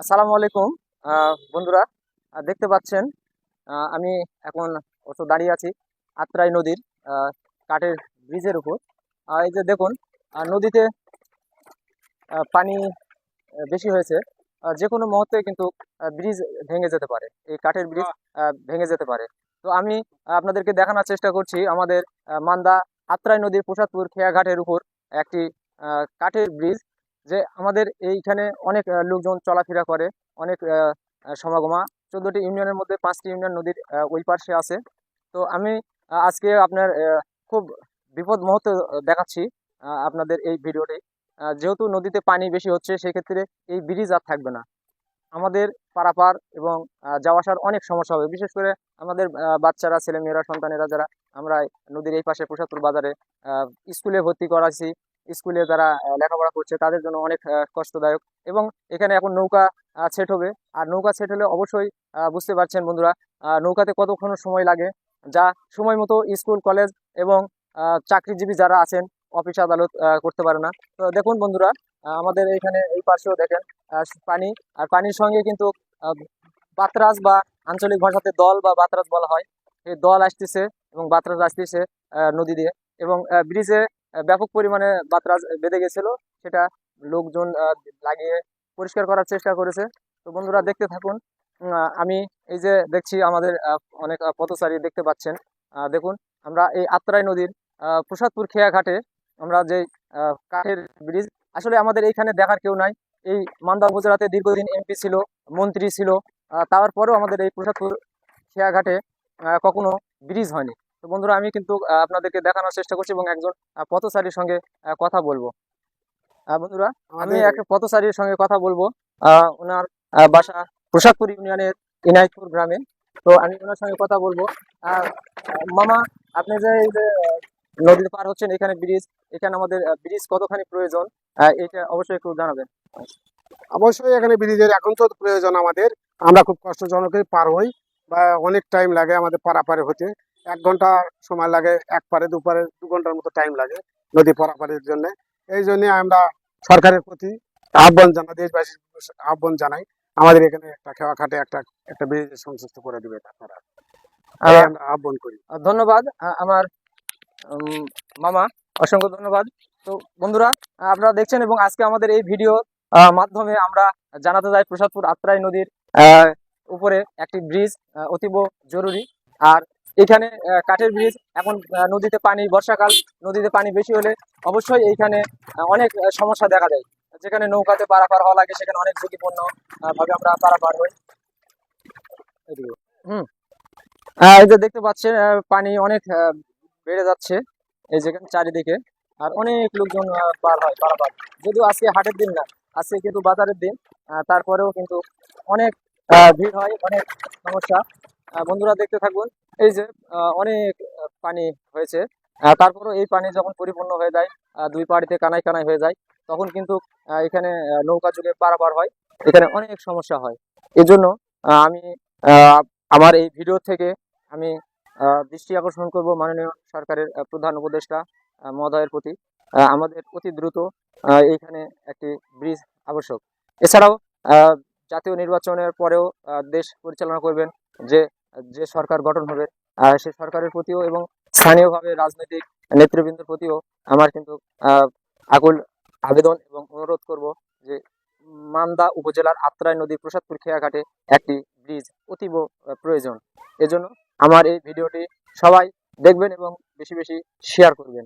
আসসালামু আলাইকুম। বন্ধুরা দেখতে পাচ্ছেন আমি এখন অত দাঁড়িয়ে আছি আত্রাই নদীর কাঠের ব্রিজের উপর। এই যে দেখুন নদীতে পানি বেশি হয়েছে। যে কোনো মুহূর্তে কিন্তু ব্রিজ ভেঙে যেতে পারে। এই কাঠের ব্রিজ ভেঙে যেতে পারে। তো আমি আপনাদেরকে দেখানোর চেষ্টা করছি আমাদের মান্দা আত্রাই নদীর প্রসাদপুর খেয়াঘাটের উপর একটি কাঠের ব্রিজ। যে আমাদের এইখানে অনেক লোকজন চলাফেরা করে, অনেক সমাগমা। চোদ্দটি ইউনিয়নের মধ্যে পাঁচটি ইউনিয়ন নদীর ওই পাশে আছে। তো আমি আজকে আপনার খুব বিপদ মুহূর্তে দেখাচ্ছি আপনাদের এই ভিডিওটি। যেহেতু নদীতে পানি বেশি হচ্ছে, সেক্ষেত্রে এই ব্রিজ আর থাকবে না। আমাদের পারাপার এবং যাওয়া আসার অনেক সমস্যা হবে। বিশেষ করে আমাদের বাচ্চারা, ছেলেমেয়েরা, সন্তানেরা যারা আমরা নদীর এই পাশে প্রসাদপুর বাজারে স্কুলে ভর্তি করাছি স্কুলে যারা লেখাপড়া করছে তাদের জন্য অনেক কষ্টদায়ক এবং এখানে এখন নৌকা সেট হবে। আর নৌকা সেট হলে অবশ্যই বুঝতে পারছেন বন্ধুরা নৌকাতে কতক্ষণ সময় লাগে? যা সময় মতো স্কুল কলেজ এবং চাকরিজীবী যারা আছেন অফিস আদালত করতে পারে না। তো দেখুন বন্ধুরা আমাদের এখানে এই পাশেও দেখেন পানি। আর পানির সঙ্গে কিন্তু আহ, বাতরাজ বা আঞ্চলিক ভাষাতে দল বা বাতরাজ বলা হয়। এই দল আসতেছে এবং বাতরাজ আসতেছে নদী দিয়ে এবং ব্রিজে ব্যাপক পরিমাণে বাতরাজ বেঁধে গেছিল। সেটা লোকজন লাগিয়ে পরিষ্কার করার চেষ্টা করেছে। তো বন্ধুরা দেখতে থাকুন। আমি এই যে দেখছি আমাদের অনেক পথচারী দেখতে পাচ্ছেন। দেখুন আমরা এই আত্রাই নদীর প্রসাদপুর খেয়া ঘাটে আমরা যে কাঠের ব্রিজ আসলে আমাদের এইখানে দেখার কেউ নাই। এই মান্দা উপজেলাতে দীর্ঘদিন এমপি ছিল মন্ত্রী ছিল। তারপরেও আমাদের এই প্রসাদপুর খেয়া ঘাটে আহ, কখনো ব্রিজ হয়নি। তো বন্ধুরা আমি কিন্তু আপনাদেরকে দেখানোর চেষ্টা করছি এবং একজন পথচারীর সঙ্গে কথা বলব। বন্ধুরা আমি আমাদের এক পথচারীর সঙ্গে কথা বলব। আহ, ওনার বাসা প্রসাদপুর ইউনিয়নের ইনায়তপুর গ্রামে। তো আমি ওনার সঙ্গে কথা বলব। মামা আপনি যে এই যে আহ, পার হচ্ছেন এখানে ব্রিজ এখানে আমাদের ব্রিজ কতখানি প্রয়োজন? এটা অবশ্যই একটু জানাবেন। অবশ্যই এখানে ব্রিজের এখন তো প্রয়োজন আমাদের। আমরা খুব কষ্টজনকই পার হই বা অনেক টাইম লাগে আমাদের পারাপারে হতে। এক ঘণ্টা সময় লাগে এক পারে দুপারে দু ঘণ্টার মতো টাইম লাগে নদী পারাপারের জন্য। এই জন্য আমরা সরকারের প্রতি আহ্বান জানাই দেশবাসীর আহ্বান জানাই। আমাদের এখানে একটা খেওয়া খাটে একটা একটা ব্রিজের সংযুক্ত করে দিবে আপনারা। আমরা আহ্বান করি। ধন্যবাদ আমার মামা অসংখ্য ধন্যবাদ। তো বন্ধুরা আপনারা দেখছেন এবং আজকে আমাদের এই ভিডিও মাধ্যমে আমরা জানাতে যাই প্রসাদপুর আত্রাই নদীর আহ, উপরে একটি ব্রিজ অতীব জরুরি। আর এখানে কাঠের ব্রিজ, এখন নদীতে পানি, বর্ষাকাল, নদীতে পানি বেশি হলে অবশ্যই এইখানে অনেক সমস্যা দেখা যায় যেখানে নৌকাতে পারাপার হওয়া লাগে, সেখানে অনেক ঝুঁকিপূর্ণ ভাবে আমরা পারাপার হই। হুম। এই যে দেখতে পাচ্ছেন পানি অনেক বেড়ে যাচ্ছে এই যেখানে চারিদিকে, আর অনেক লোকজন পার হয় পারাপার। যদিও আজকে হাটের দিন না, আজকে কিন্তু বাজারের দিন তারপরেও কিন্তু অনেক ভিড় হয়, অনেক সমস্যা। বন্ধুরা দেখতে থাকুন এই যে অনেক পানি হয়েছে। তারপরেও এই পানি যখন পরিপূর্ণ হয়ে যায় দুই পাড়িতে কানায় কানায় হয়ে যায়, তখন কিন্তু এখানে নৌকা যুগে পারাপার হয়। এখানে অনেক সমস্যা হয়। এই জন্য আমি আমার এই ভিডিও থেকে আমি দৃষ্টি আকর্ষণ করব মাননীয় সরকারের প্রধান উপদেষ্টা মহোদয়ের প্রতি। আমাদের অতি দ্রুত এইখানে একটি ব্রিজ আবশ্যক। এছাড়াও জাতীয় নির্বাচনের পরেও দেশ পরিচালনা করবেন যে যে সরকার গঠন হবে সে সরকারের প্রতিও এবং স্থানীয়ভাবে রাজনৈতিক নেতৃবৃন্দের প্রতিও আমার কিন্তু আকুল আবেদন এবং অনুরোধ করব যে মান্দা উপজেলার আত্রাই নদী প্রসাদপুর খেয়াঘাটে একটি ব্রিজ অতীব প্রয়োজন। এজন্য আমার এই ভিডিওটি সবাই দেখবেন এবং বেশি বেশি শেয়ার করবেন।